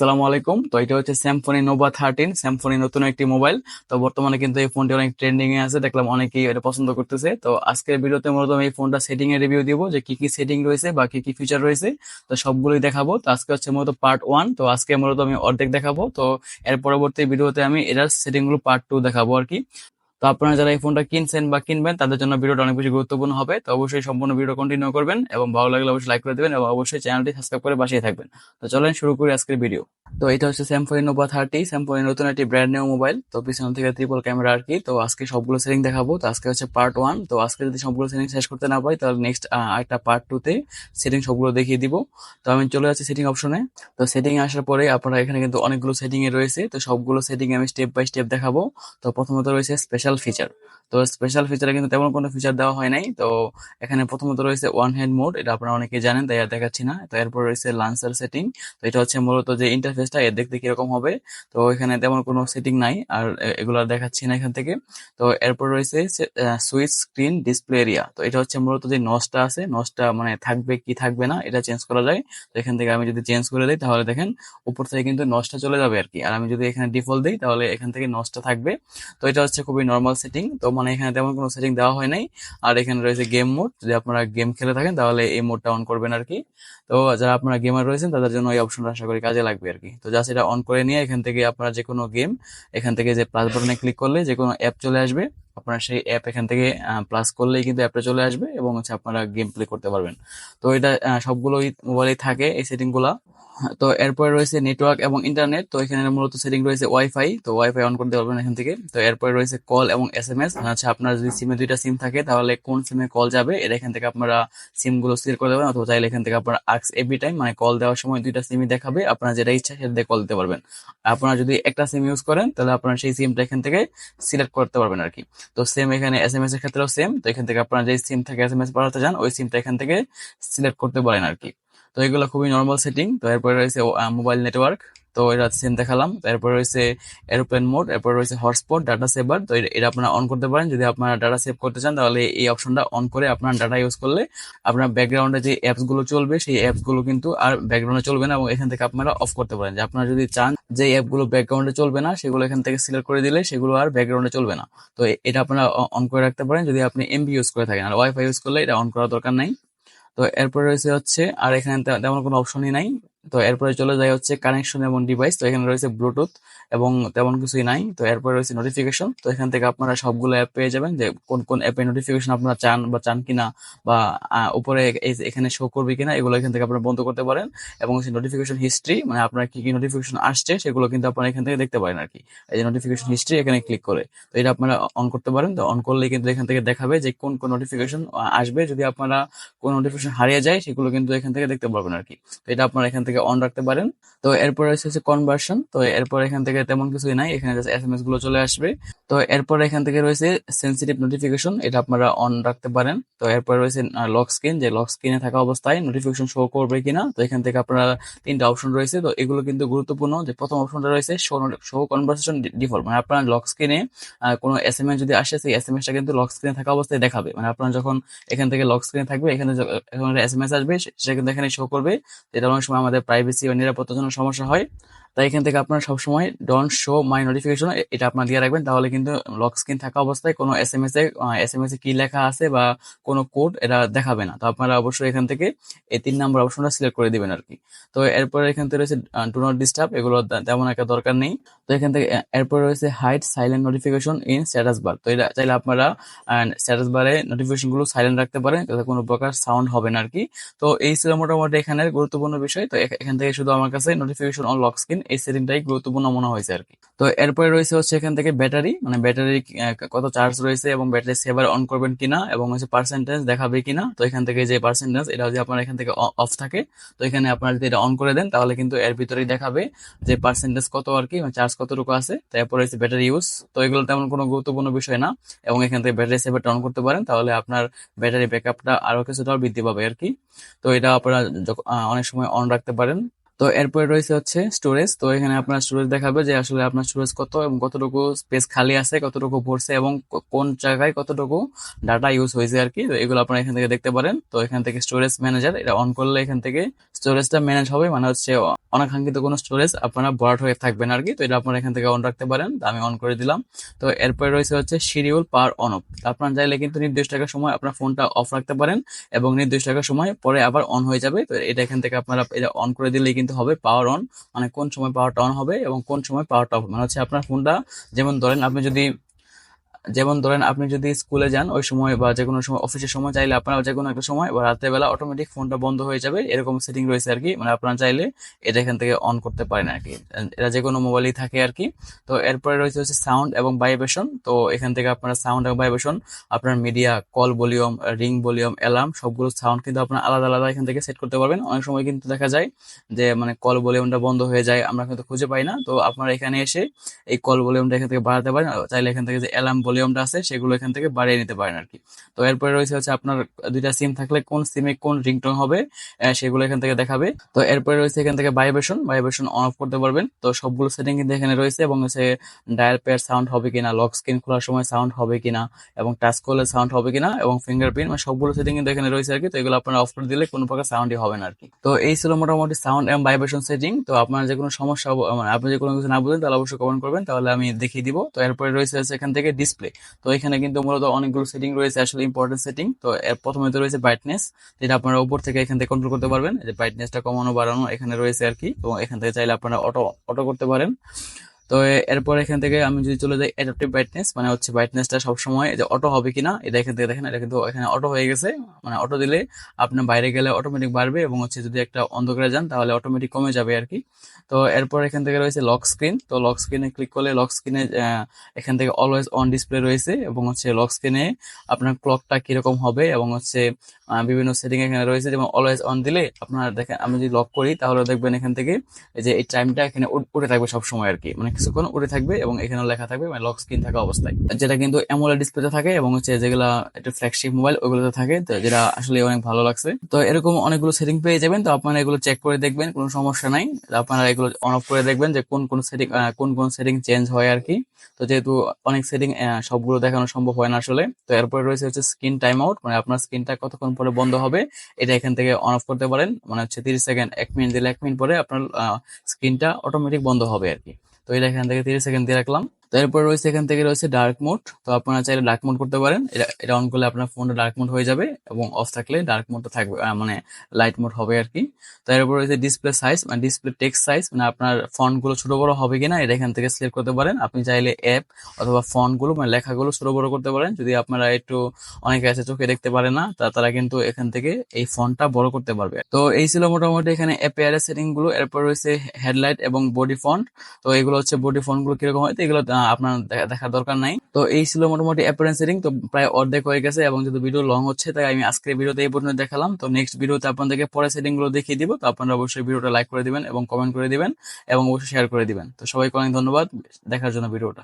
আসসালামু আলাইকুম। তো এটা হচ্ছে স্যামসনি নোভা থার্টিন স্যামসনি নতুন একটি মোবাইল তো বর্তমানে কিন্তু এই ফোনটি অনেক ট্রেন্ডিং এ আছে, দেখলাম অনেকেই এটা পছন্দ করতেছে। তো আজকের ভিডিওতে মূলত আমি এই ফোনটা সেটিং এর রিভিউ দিব, যে কি কি সেটিং রয়েছে বা কি কি ফিচার রয়েছে। তো সবগুলোই দেখাবো। তো আজকে হচ্ছে মূলত পার্ট ওয়ান তো আজকে মূলত আমি অর্ধেক দেখাবো। তো এর পরবর্তী ভিডিওতে আমি এটার সেটিংগুলো পার্ট টু দেখাবো আর কি। তো আপনারা যারা এই ফোনটা কিনছেন বা কিনবেন, তাদের জন্য ভিডিওটা অনেক বেশি গুরুত্বপূর্ণ হবে। তো অবশ্যই সম্পূর্ণ ভিডিও কন্টিনিউ করবেন এবং ভালো লাগলে অবশ্যই লাইক করে দেবেন এবং অবশ্যই চ্যানেলটি সাবস্ক্রাইব করে বাসিয়ে থাকবেন। তো চলেন শুরু করি আজকের ভিডিও তো এটা হচ্ছে স্যামসং নোভা থার্টি স্যামসং নতুন একটি ব্র্যান্ড নিউ মোবাইল তো পিছন থেকে ট্রিপল ক্যামেরা আর কি। তো আজকে সবগুলো সেটিং দেখাবো। তো আজকে হচ্ছে পার্ট ওয়ান তো আজকে যদি সবগুলো সেটিং শেষ করতে না পারি, তাহলে নেক্সট একটা পার্ট টু তে সেটিং সবগুলো দেখিয়ে দিব। তো আমি চলে যাচ্ছি সেটিং অপশনে তো সেটিং আসার পরে আপনারা এখানে কিন্তু অনেকগুলো সেটিং এ রয়েছে। তো সবগুলো সেটিং আমি স্টেপ বাই স্টেপ দেখাবো। তো প্রথমত রয়েছে স্পেশাল ফিচার তো স্পেশাল ফিচারে কিন্তু তেমন কোনো ফিচার দেওয়া হয় নাই। তো এখানে প্রথমত রয়েছে ওয়ান হ্যান্ড মোড এটা আপনারা অনেকে জানেন, তাই আর দেখাচ্ছি না। তো এরপর রয়েছে লান্সার সেটিং তো এটা হচ্ছে মূলত যে ইন্টারফেসটা এর দেখতে কীরকম হবে। তো এখানে তেমন কোনো সেটিং নাই, আর এগুলো দেখাচ্ছি না এখান থেকে। তো এরপর রয়েছে সুইচ স্ক্রিন ডিসপ্লে এরিয়া তো এটা হচ্ছে মূলত যে নসটা আছে নসটা মানে থাকবে কি থাকবে না, এটা চেঞ্জ করা যায়। তো এখান থেকে আমি যদি চেঞ্জ করে দিই, তাহলে দেখেন উপর থেকে কিন্তু নসটা চলে যাবে আর কি। আর আমি যদি এখানে ডিফল্ট দিই, তাহলে এখান থেকে নসটা থাকবে। তো এটা হচ্ছে খুবই নর্মাল সেটিং তো মানে এখানে তেমন কোনো সেটিং দেওয়া হয় নাই। আর এখানে রয়েছে গেম মোড যদি আপনারা গেম খেলে থাকেন, তাহলে এই মোডটা অন করবেন আর কি তো যারা আপনারা গেমার রয়েছেন, তাদের জন্য এই অপশনটা আশা করি কাজে লাগবে আর কি তো জাস্ট এটা অন করে নিয়ে এখান থেকে আপনারা যে কোনো গেম এখান থেকে যে প্লাস বাটনে ক্লিক করলে যে কোনো অ্যাপ চলে আসবে। আপনারা সেই অ্যাপ এখান থেকে প্লাস করলেই কিন্তু অ্যাপটা চলে আসবে এবং হচ্ছে আপনারা গেম প্লে করতে পারবেন। তো এটা সবগুলোই মোবাইলেই থাকে এই সেটিংগুলা তো এরপরে রয়েছে নেটওয়ার্ক এবং ইন্টারনেট তো এখানে মূলত সেটিং রয়েছে ওয়াইফাই তো ওয়াইফাই অন করতে পারবেন এখান থেকে। তো এরপরে রয়েছে কল এবং এস এম এস আচ্ছা আপনার যদি সিমে দুইটা সিম থাকে, তাহলে কোন সিমে কল যাবে, এটা এখান থেকে আপনারা সিমগুলো সিলেক্ট করে দেবেন। অথবা চাইলে এখান থেকে আপনারা আক্স এভরি টাইম মানে কল দেওয়ার সময় দুইটা সিমই দেখাবে। আপনার যেটা ইচ্ছা সেটা দিয়ে কল দিতে পারবেন। আপনারা যদি একটা সিম ইউজ করেন, তাহলে আপনারা সেই সিমটা এখান থেকে সিলেক্ট করতে পারবেন আর কি তো সেম এখানে এস এম এস এর ক্ষেত্রেও সেম তো এখান থেকে আপনারা যে সিম থেকে এস এম এস পাঠাতে চান, ওই সিমটা এখান থেকে সিলেক্ট করতে পারেন আর কি তো এগুলো খুবই নর্মাল সেটিং তো এরপরে রয়েছে মোবাইল নেটওয়ার্ক তো এটা সেম দেখালাম। তারপর রয়েছে এরোপ্লেন মোড এরপর রয়েছে হটস্পট ডাটা সেভার তো এটা আপনারা অন করতে পারেন। যদি আপনারা ডাটা সেভ করতে চান, তাহলে এই অপশনটা অন করে আপনার ডাটা ইউজ করলে আপনার ব্যাকগ্রাউন্ডে যে অ্যাপসগুলো চলবে, সেই অ্যাপসগুলো কিন্তু আর ব্যাকগ্রাউন্ডে চলবে না এবং এখান থেকে আপনারা অফ করতে পারেন। যে আপনারা যদি চান যে অ্যাপগুলো ব্যাকগ্রাউন্ডে চলবে না, সেগুলো এখান থেকে সিলেক্ট করে দিলে সেগুলো আর ব্যাকগ্রাউন্ডে চলবে না। তো এটা আপনারা অন করে রাখতে পারেন। যদি আপনি এমবি ইউজ করে থাকেন, আর ওয়াইফাই ইউজ করলে এটা অন করার দরকার নাই। তো এরপরে রয়েছে হচ্ছে, আর এখানে তেমন কোনো অপশনই নাই। তো এরপরে চলে যায় হচ্ছে কানেকশন এবং ডিভাইস তো এখানে রয়েছে ব্লুটুথ এবং তেমন কিছুই নাই। তো এরপরে রয়েছে নোটিফিকেশন তো এখান থেকে আপনারা সবগুলো অ্যাপ পেয়ে যাবেন যে কোন কোন অ্যাপে নোটিফিকেশন আপনারা চান বা চান কিনা বা উপরে এখানে শো করবে কিনা, এগুলো এখান থেকে আপনারা বন্ধ করতে পারেন এবং হচ্ছে নোটিফিকেশন হিস্ট্রি মানে আপনার কি কি নোটিফিকেশন আসছে সেগুলো কিন্তু আপনারা এখান থেকে দেখতে পারেন আর কি এই যে নোটিফিকেশন হিস্ট্রি এখানে ক্লিক করে, তো এটা আপনারা অন করতে পারেন। তো অন করলে কিন্তু এখান থেকে দেখাবে যে কোন কোন নোটিফিকেশন আসবে। যদি আপনারা কোন নোটিফিকেশন হারিয়ে যায়, সেগুলো কিন্তু এখান থেকে দেখতে পারবেন আর কি তো এটা আপনারা এখান থেকে অন রাখতে পারেন। তো এরপর হচ্ছে কনভার্সন তো এরপর এখান থেকে তেমন কিছুই নাই। এখানে জাস্ট এস এম এসগুলো চলে আসবে। তো এরপর এখান থেকে রয়েছে সেন্সিটিভ নোটিফিকেশন এটা আপনারা অন রাখতে পারেন। তো এরপর রয়েছে লক স্ক্রিন যে লক স্ক্রিনে থাকা অবস্থায় নোটিফিকেশন শো করবে কিনা, তো এখান থেকে আপনারা তিনটা অপশন রয়েছে। তো এগুলো কিন্তু গুরুত্বপূর্ণ। যে প্রথম অপশনটা রয়েছে শো শো কনভার্সেশন ডিফল্ট মানে আপনার লক স্ক্রিনে কোনো এস এম এস যদি আসে, সেই এস এম এসটা কিন্তু লক স্ক্রিনে থাকা অবস্থায় দেখাবে। মানে আপনার যখন এখান থেকে লক স্ক্রিনে থাকবে, এখানে এস এম এস আসবে সেটা কিন্তু এখানে শো করবে। যেটা অনেক সময় আমাদের প্রাইভেসি বা নিরাপত্তার জন্য সমস্যা হয়। তাই এখান থেকে আপনারা সবসময় ডোন্ট শো মাই নোটিফিকেশন এটা আপনার দিয়ে রাখবেন। তাহলে কিন্তু লক স্ক্রিন থাকা অবস্থায় কোনো S M S A S M S A কি লেখা আছে বা কোনো কোড এটা দেখাবে না। তো আপনারা অবশ্যই এখান থেকে এই তিন নম্বর অপশনটা সিলেক্ট করে দিবেন আর কি তো এরপরে এখান থেকে রয়েছে ডু নট ডিস্টার্ব এগুলো তেমন একটা দরকার নেই। তো এখান থেকে এরপরে রয়েছে hide silent notification in status bar তো এটা চাইলে আপনারা স্ট্যাটাস বারে নোটিফিকেশনগুলো সাইলেন্ট রাখতে পারেন যাতে কোনো প্রকার সাউন্ড হবে না আর কি তো এই ছিল মোটামুটি এখানের গুরুত্বপূর্ণ বিষয়। তো এখান থেকে শুধু আমার কাছে নোটিফিকেশন অন লক স্ক্রিন এই সেটিংটাই গুরুত্বপূর্ণ মনে হয়েছে আর কি তো এরপরে রয়েছে হচ্ছে এখান থেকে ব্যাটারি মানে ব্যাটারি কত চার্জ রয়েছে এবং ব্যাটারি সেভার অন করবেন কিনা এবং হচ্ছে পার্সেন্টেজ দেখাবে কিনা, তো এখান থেকে যে পার্সেন্টেজ এটা যদি আপনার এখান থেকে অফ থাকে, তো এখানে আপনার যদি এটা অন করে দেন, তাহলে কিন্তু এর ভিতরেই দেখাবে যে পার্সেন্টেজ কত আর কি চার্জ কতটুকু আছে। তারপরে রয়েছে ব্যাটারি ইউজ তো এগুলো তেমন কোনো গুরুত্বপূর্ণ বিষয় না এবং এখান থেকে ব্যাটারি সেভারটা অন করতে পারেন, তাহলে আপনার ব্যাটারি ব্যাকআপটা আরও কিছুটা বৃদ্ধি পাবে আর কি তো এটা আপনারা অনেক সময় অন রাখতে পারেন। তো এরপরে রয়েছে হচ্ছে স্টোরেজ তো এখানে আপনার স্টোরেজ দেখাবে যে আসলে আপনার স্টোরেজ কত এবং কতটুকু স্পেস খালি আছে, কতটুকু ভরছে এবং কোন জায়গায় কতটুকু ডাটা ইউজ হয়েছে আর কি। তো এগুলো আপনারা এখান থেকে দেখতে পারেন। তো এখান থেকে স্টোরেজ ম্যানেজার এটা অন করলে এখান থেকে স্টোরেজটা ম্যানেজ হবে। মানে হচ্ছে অনাকাঙ্ক্ষিত কোনো স্টোরেজ আপনারা ভরাট হয়ে থাকবেন আর কি। তো এটা আপনারা এখান থেকে অন রাখতে পারেন। আমি অন করে দিলাম। তো এরপরে রয়েছে হচ্ছে শিডিউল পার অন অফ আপনার চাইলে কিন্তু নির্দিষ্ট একটা সময় আপনার ফোনটা অফ রাখতে পারেন এবং নির্দিষ্ট একটা সময় পরে আবার অন হয়ে যাবে। তো এটা এখান থেকে আপনারা এটা অন করে দিলেই কিন্তু হবে পাওয়ার অন মানে কোন সময় পাওয়ারটা অন হবে এবং কোন সময় পাওয়ারটা অফ মানে হচ্ছে আপনার ফোনটা যেমন ধরেন আপনি যদি যেমন ধরেন আপনি যদি স্কুলে যান, ওই সময় বা যে কোনো সময় অফিসের সময় চাইলে আপনার যে কোনো একটা সময় বা রাতের বেলা অটোমেটিক ফোনটা বন্ধ হয়ে যাবে, এরকম সেটিং রয়েছে আর কি মানে আপনারা চাইলে এটা এখান থেকে অন করতে পারেন আর কি এটা যে কোনো মোবাইলেই থাকে আর কি তো এরপরে রয়েছে হচ্ছে সাউন্ড এবং ভাইব্রেশন তো এখান থেকে আপনারা সাউন্ড এবং ভাইব্রেশন আপনার media call volume ring volume alarm সবগুলো সাউন্ড কিন্তু আপনার আলাদা আলাদা এখান থেকে সেট করতে পারবেন। অনেক সময় কিন্তু দেখা যায় যে মানে কল ভলিউমটা বন্ধ হয়ে যায়, আমরা কিন্তু খুঁজে পাই না। তো আপনারা এখানে এসে এই কল ভলিউমটা এখান থেকে বাড়াতে পারেন। চাইলে এখান থেকে যে অ্যালার্ম ভলিউমটা আছে, সেগুলো এখান থেকে বাড়িয়ে নিতে পারেন আর কি তো এরপরে রয়েছে হচ্ছে আপনার দুইটা সিম থাকলে কোন সিমে কোন রিংটোন হবে সেগুলো এখান থেকে দেখাবে। তো এরপরে রয়েছে এখান থেকে ভাইব্রেশন ভাইব্রেশন অন অফ করতে পারবেন। তো সবগুলো সেটিং কিন্তু এখানে রয়েছে এবং হচ্ছে ডায়াল প্যাড সাউন্ড হবে কিনা, লক স্ক্রিন খোলার সময় সাউন্ড হবে কিনা এবং টাচ করলে সাউন্ড হবে কিনা এবং ফিঙ্গারপ্রিন্ট মানে সবগুলো সেটিং কিন্তু এখানে রয়েছে আর কি তো এগুলো আপনারা অফ করে দিলে কোনো প্রকার সাউন্ডই হবে না আর কি তো এই ছিল মোটামুটি সাউন্ড এবং ভাইব্রেশন সেটিং। তো আপনার যে কোনো সমস্যা মানে আপনি যে কোনো কিছু না বুঝেন তাহলে অবশ্যই কমেন্ট করবেন, তাহলে আমি দেখিয়ে দিব। তো এরপরে রয়েছে এখান থেকে ডিসপ্লে তো এখানে কিন্তু মূলত অনেকগুলো সেটিং রয়েছে, আসলে ইম্পর্টেন্ট সেটিং তো এর প্রথমে তো রয়েছে ব্রাইটনেস যেটা আপনারা উপর থেকে এখান থেকে কন্ট্রোল করতে পারবেন। যে ব্রাইটনেসটা কমানো বাড়ানো এখানে রয়েছে আর কি। এবং এখান থেকে চাইলে আপনারা অটো অটো করতে পারেন। তো এরপর এখান থেকে আমি যদি চলে যাই অ্যাডাপটিভ ব্রাইটনেস মানে হচ্ছে ব্রাইটনেসটা সবসময় যে অটো হবে কিনা, এটা এখান থেকে দেখেন, এটা কিন্তু এখানে অটো হয়ে গেছে। মানে অটো দিলে আপনার বাইরে গেলে অটোমেটিক বাড়বে এবং হচ্ছে যদি একটা অন্ধকারে যান, তাহলে অটোমেটিক কমে যাবে আর কি তো এরপর এখান থেকে রয়েছে লক স্ক্রিন তো লক স্ক্রিনে ক্লিক করলে লক স্ক্রিনে এখান থেকে অলওয়েজ অন ডিসপ্লে রয়েছে এবং হচ্ছে লক স্ক্রিনে আপনার ক্লকটা কীরকম হবে এবং হচ্ছে বিভিন্ন সেটিং এখানে রয়েছে, যেমন অলওয়েজ অন দিলে আপনার দেখেন, আমি যদি লক করি, তাহলে দেখবেন এখান থেকে যে এই টাইমটা এখানে উঠ- থাকবে সব সময় আর কি মানে কিছুক্ষণ উঠে থাকবে এবং এখানে লেখা থাকবে মানে লক স্ক্রিন থাকা অবস্থায়। যেটা কিন্তু অ্যামোলেড ডিসপ্লেতে থাকে এবং হচ্ছে যেগুলা একটা ফ্ল্যাগশিপ মোবাইল ওগুলোতে থাকে, তো যেটা আসলে অনেক ভালো লাগছে। তো এরকম অনেকগুলো সেটিং পেয়ে যাবেন, তো আপনারা এগুলো চেক করে দেখবেন, কোনো সমস্যা নাই। আপনারা এগুলো অন অফ করে দেখবেন যে কোন কোন সেটিং কোন কোন সেটিং চেঞ্জ হয় আর কি তো যেহেতু অনেক সেটিং সবগুলো দেখানো সম্ভব হয় না আসলে, তো এরপরে রয়েছে হচ্ছে স্ক্রিন টাইম আউট মানে আপনার স্ক্রিনটা কতক্ষণ পরে বন্ধ হবে, এটা এখান থেকে অন অফ করতে পারেন। মানে হচ্ছে তিরিশ সেকেন্ড এক মিনিট দিলে এক মিনিট পরে আপনার স্ক্রিনটা অটোমেটিক বন্ধ হবে আর কি। তো এটা এখান থেকে তিরিশ সেকেন্ড দিয়ে রাখলাম। তো এরপর রয়েছে এখান থেকে রয়েছে ডার্ক মোড তো আপনারা চাইলে ডার্ক মোড করতে পারেন। এটা অন করলে আপনার ফোনটা ডার্ক মোড হয়ে যাবে এবং অফ থাকলে ডার্ক মোডটা থাকবে মানে লাইট মোড হবে আর কি। তো এরপর রয়েছে ডিসপ্লে সাইজ মানে ডিসপ্লে টেক্সট সাইজ মানে আপনার ফন্টগুলো ছোট বড় হবে কিনা এটা এখান থেকে সিলেক্ট করতে পারেন। আপনি চাইলে অ্যাপ অথবা ফন্টগুলো মানে লেখাগুলো ছোট বড় করতে পারেন। যদি আপনারা একটু অনেকে আছে চোখে দেখতে পারে না, তা তারা কিন্তু এখান থেকে এই ফন্টটা বড় করতে পারবে। তো এই ছিল মোটামুটি এখানে অ্যাপেয়ারের সেটিংগুলো, এরপর রয়েছে হেডলাইট এবং বডি ফন্ট তো এগুলো হচ্ছে বডি ফন্টগুলো কীরকম হয়, তো এগুলো আপনার দেখা- দেখার দরকার নাই। তো এই ছিল মোটামুটি অ্যাপারেন্স সেটিং তো প্রায় অর্ধেক হয়ে গেছে এবং যদি ভিডিও লং হচ্ছে, তাই আমি আজকের ভিডিওতে এই পর্যন্ত দেখালাম। তো নেক্সট ভিডিওতে আপনাদেরকে পরে সেটিংগুলো দেখিয়ে দিব, তো আপনারা অবশ্যই ভিডিওটা লাইক করে দিবেন এবং কমেন্ট করে দিবেন এবং অবশ্যই শেয়ার করে দিবেন। তো সবাইকে অনেক ধন্যবাদ, দেখার জন্য ভিডিওটা